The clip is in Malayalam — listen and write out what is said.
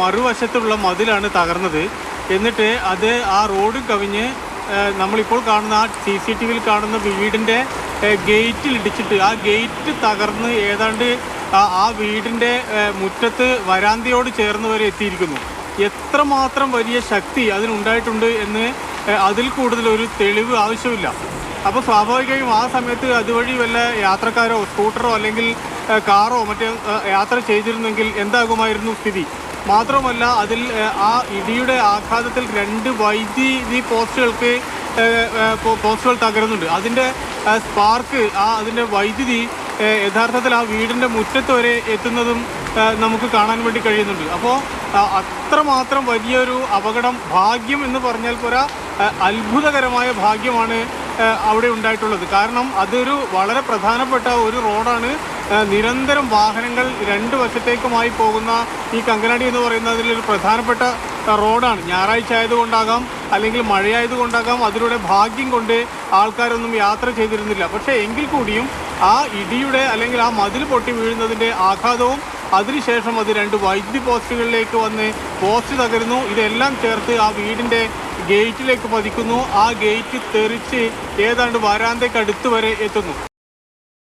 മറുവശത്തുള്ള മതിലാണ് തകർന്നത്. എന്നിട്ട് അത് ആ റോഡ് കവിഞ്ഞ് നമ്മളിപ്പോൾ കാണുന്ന ആ സി സി ടി വിയിൽ കാണുന്ന വീടിന്റെ ഗേറ്റിൽ ഇടിച്ചിട്ട് ആ ഗേറ്റ് തകർന്ന് ഏതാണ്ട് ആ വീടിന്റെ മുറ്റത്ത് വരാന്തയോട് ചേർന്ന് വരെ എത്തിയിരിക്കുന്നു. എത്രമാത്രം വലിയ ശക്തി അതിനുണ്ടായിട്ടുണ്ട് എന്ന് അതിൽ കൂടുതൽ ഒരു തെളിവ് ആവശ്യമില്ല. അപ്പോൾ സ്വാഭാവികമായും ആ സമയത്ത് അതുവഴി വല്ല യാത്രക്കാരോ സ്കൂട്ടറോ അല്ലെങ്കിൽ കാറോ മറ്റേ യാത്ര ചെയ്തിരുന്നെങ്കിൽ എന്താകുമായിരുന്നു സ്ഥിതി? മാത്രമല്ല അതിൽ ആ, ഇടിയുടെ ആഘാതത്തിൽ രണ്ട് വൈദ്യുതി പോസ്റ്റുകൾക്ക് പോസ്റ്റുകൾ തകരുന്നുണ്ട്. അതിന്റെ സ്പാർക്ക് ആ അതിന്റെ വൈദ്യുതി യഥാർത്ഥത്തിൽ ആ വീടിന്റെ മുറ്റത്ത് വരെ എത്തുന്നതും നമുക്ക് കാണാൻ വേണ്ടി കഴിയുന്നുണ്ട്. അപ്പോൾ അത്രമാത്രം വലിയൊരു അപകടം ഭാഗ്യം എന്ന് പറഞ്ഞാൽ പോരാ അത്ഭുതകരമായ ഭാഗ്യമാണ് അവിടെ ഉണ്ടായിട്ടുള്ളത്. കാരണം അതൊരു വളരെ പ്രധാനപ്പെട്ട ഒരു റോഡാണ്. നിരന്തരം വാഹനങ്ങൾ രണ്ട് വശത്തേക്കുമായി പോകുന്ന ഈ കങ്കനാടി എന്ന് പറയുന്നതിൽ ഒരു പ്രധാനപ്പെട്ട റോഡാണ്. ഞായറാഴ്ച ആയതുകൊണ്ടാകാം അല്ലെങ്കിൽ മഴയായതുകൊണ്ടാകാം അതിലൂടെ ഭാഗ്യം കൊണ്ട് ആൾക്കാരൊന്നും യാത്ര ചെയ്തിരുന്നില്ല. പക്ഷേ എങ്കിൽ കൂടിയും ആ ഇടിയുടെ അല്ലെങ്കിൽ ആ മതിൽ പൊട്ടി വീഴുന്നതിന്റെ ആഘാതവും അതിനുശേഷം അത് രണ്ട് വൈദ്യുതി പോസ്റ്റുകളിലേക്ക് വന്ന് പോസ്റ്റ് തകരുന്നു. ഇതെല്ലാം ചേർത്ത് ആ വീടിന്റെ ഗേറ്റിലേക്ക് പതിക്കുന്നു. ആ ഗേറ്റ് തെറിച്ച് ഏതാണ്ട് വരാന്തയ്ക്ക് അടുത്ത് വരെ എത്തുന്നു.